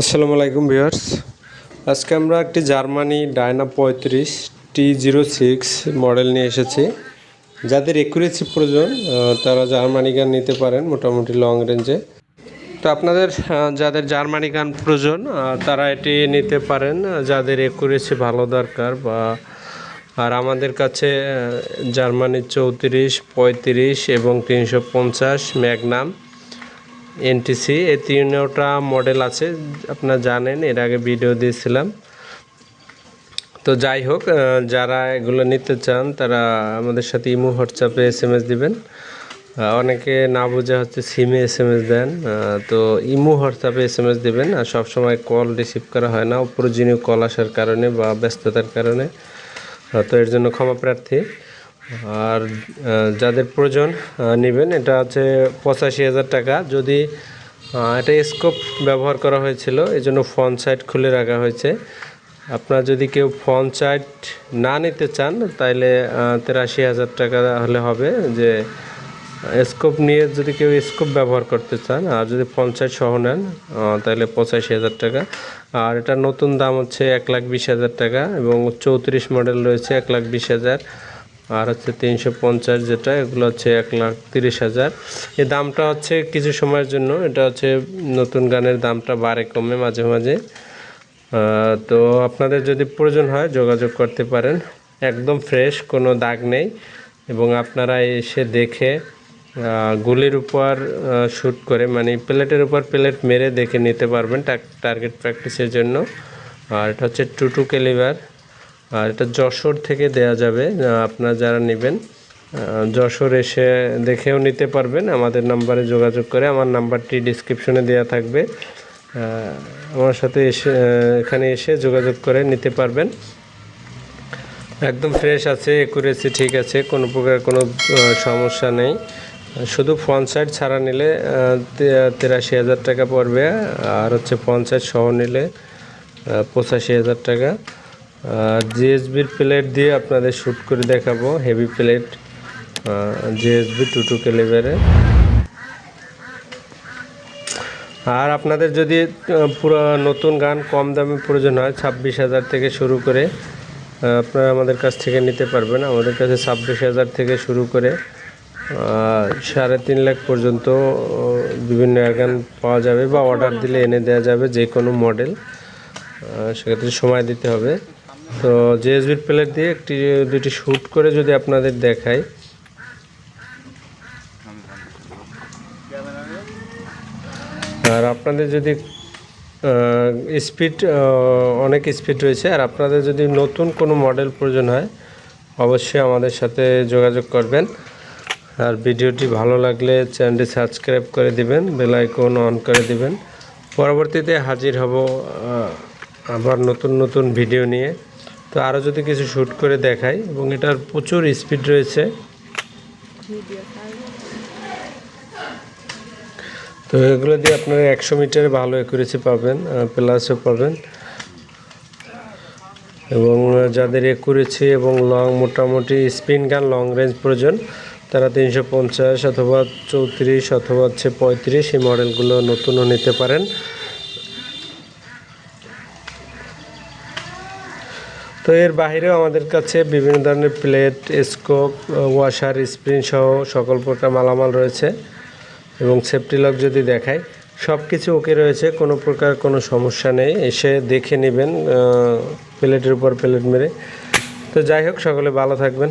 আসসালামু আলাইকুম ভিউয়ার্স। আজকে আমরা একটি জার্মানি ডায়না পঁয়ত্রিশ টি জিরো সিক্স মডেল নিয়ে এসেছি। যাদের একুরেসি প্রয়োজন তারা জার্মানি গান নিতে পারেন মোটামুটি লং রেঞ্জে তো আপনাদের যাদের জার্মানি গান প্রয়োজন তারা এটি নিতে পারেন। যাদের একুরেসি ভালো দরকার বা আর আমাদের কাছে আহ, জার্মানি চৌত্রিশ পঁয়ত্রিশ এবং তিনশো পঞ্চাশ ম্যাগনাম। এনটিসি এই তিনটা মডেল আছে, আপনারা জানেন, এর আগে ভিডিও দিয়েছিলাম। তো যাই হোক যারা এগুলো নিতে চান, তারা আমাদের সাথে ইমো হোয়াটসঅ্যাপে এস এম এস দিবেন অনেকে না বুঝে হচ্ছে সিমে এস এম এস দেন তো ইমো হোয়াটসঅ্যাপে এস এম এস দেবেন, আর সবসময় কল রিসিভ করা হয় না। অপ্রয়োজনীয় কল আসার কারণে বা ব্যস্ততার কারণে তো এর জন্য ক্ষমা প্রার্থী। আর যাদের প্রয়োজন নেবেন, এটা হচ্ছে পঁচাশি হাজার টাকা। যদি এটা স্কোপ ব্যবহার করা হয়েছিল এই জন্য ফ্রন্ট সাইড খুলে রাখা হয়েছে। আপনার যদি কেউ ফ্রন্ট সাইড না নিতে চান, তাইলে তেরাশি হাজার টাকা হলে হবে যে, স্কোপ নিয়ে যদি কেউ স্কোপ ব্যবহার করতে চান, আর যদি পঞ্চায়েত সহ নেন তাহলে পঁচাশি হাজার টাকা। আর এটা নতুন দাম হচ্ছে এক লাখ বিশ হাজার টাকা এবং চৌত্রিশ মডেল রয়েছে এক লাখ বিশ হাজার। আর হচ্ছে তিনশো পঞ্চাশ যেটা, এগুলো হচ্ছে এক লাখ তিরিশ হাজার। এই দামটা হচ্ছে কিছু সময়ের জন্য, এটা হচ্ছে নতুন গানের দামটা বাড়ে কমে মাঝে মাঝে। তো আপনাদের যদি প্রয়োজন হয় যোগাযোগ করতে পারেন। একদম ফ্রেশ, কোনো দাগ নেই। এবং আপনারা এসে দেখে গুলির উপর শ্যুট করে মানে প্লেটের উপর প্লেট মেরে দেখে নিতে পারবেন টার্গেট প্র্যাকটিসের জন্য। আর এটা হচ্ছে টু টু ক্যালিভার। আর এটা যশোর থেকে দেয়া যাবে আপনারা যারা নেবেন যশোর এসে দেখেও নিতে পারবেন, আমাদের নাম্বারে যোগাযোগ করে, আমার নাম্বারটি ডিসক্রিপশনে দেওয়া থাকবে আমার সাথে এসে এখানে এসে যোগাযোগ করে নিতে পারবেন। একদম ফ্রেশ আছে একুরেসি ঠিক আছে, কোনো প্রকার কোনো সমস্যা নেই। শুধু ফ্রন্ট সাইড ছাড়া নিলে তেরাশি হাজার টাকা পড়বে, আর হচ্ছে ফ্রন্ট সাইড সহ নিলে পঁচাশি হাজার টাকা। জিএসবির প্লেট দিয়ে আপনাদের শ্যুট করে দেখাবো heavy plate GSB two two ক্যালিভারে আর আপনাদের যদি পুরো নতুন গান কম দামে প্রয়োজন হয়, ছাব্বিশ হাজার থেকে শুরু করে আপনারা আমাদের কাছ থেকে নিতে পারবেন। আমাদের কাছে ছাব্বিশ হাজার থেকে শুরু করে সাড়ে তিন লাখ পর্যন্ত বিভিন্ন এয়ারগান পাওয়া যাবে বা অর্ডার দিলে এনে দেওয়া যাবে যে কোনো মডেল সেক্ষেত্রে সময় দিতে হবে। তো জেএসবির প্লেট দিয়ে একটি, দুটি শ্যুট করে যদি আপনাদের দেখাই। আর আপনাদের যদি স্পিড অনেক স্পিড রয়েছে, আর আপনাদের যদি নতুন কোনো মডেল প্রয়োজন হয়, অবশ্যই আমাদের সাথে যোগাযোগ করবেন। আর ভিডিওটি ভালো লাগলে চ্যানেলটি সাবস্ক্রাইব করে দিবেন বেল আইকন অন করে দিবেন। পরবর্তীতে হাজির হব আবার নতুন নতুন ভিডিও নিয়ে। তো আরও যদি কিছু শ্যুট করে দেখাই, এবং এটার প্রচুর স্পিড রয়েছে। তো এগুলো দিয়ে আপনারা একশো মিটারে ভালো অ্যাকুরেসি পাবেন প্লাসও পাবেন। এবং যাদের একুরেছি এবং লং মোটামুটি স্পিন গান লং রেঞ্জ প্রয়োজন, তারা তিনশো পঞ্চাশ অথবা চৌত্রিশ অথবা হচ্ছে পঁয়ত্রিশ এই মডেলগুলো নতুনও নিতে পারেন। তো এর বাইরেও আমাদের কাছে বিভিন্ন ধরনের প্লেট, স্কোপ ওয়াশার স্প্রিন সহ সকল প্রকার মালামাল রয়েছে এবং সেফটি লক যদি দেখায় সব কিছু ওকে রয়েছে, কোনো প্রকার কোনো সমস্যা নেই। এসে দেখে নেবেন প্লেটের উপর প্লেট মেরে। তো যাই হোক, সকলে ভালো থাকবেন।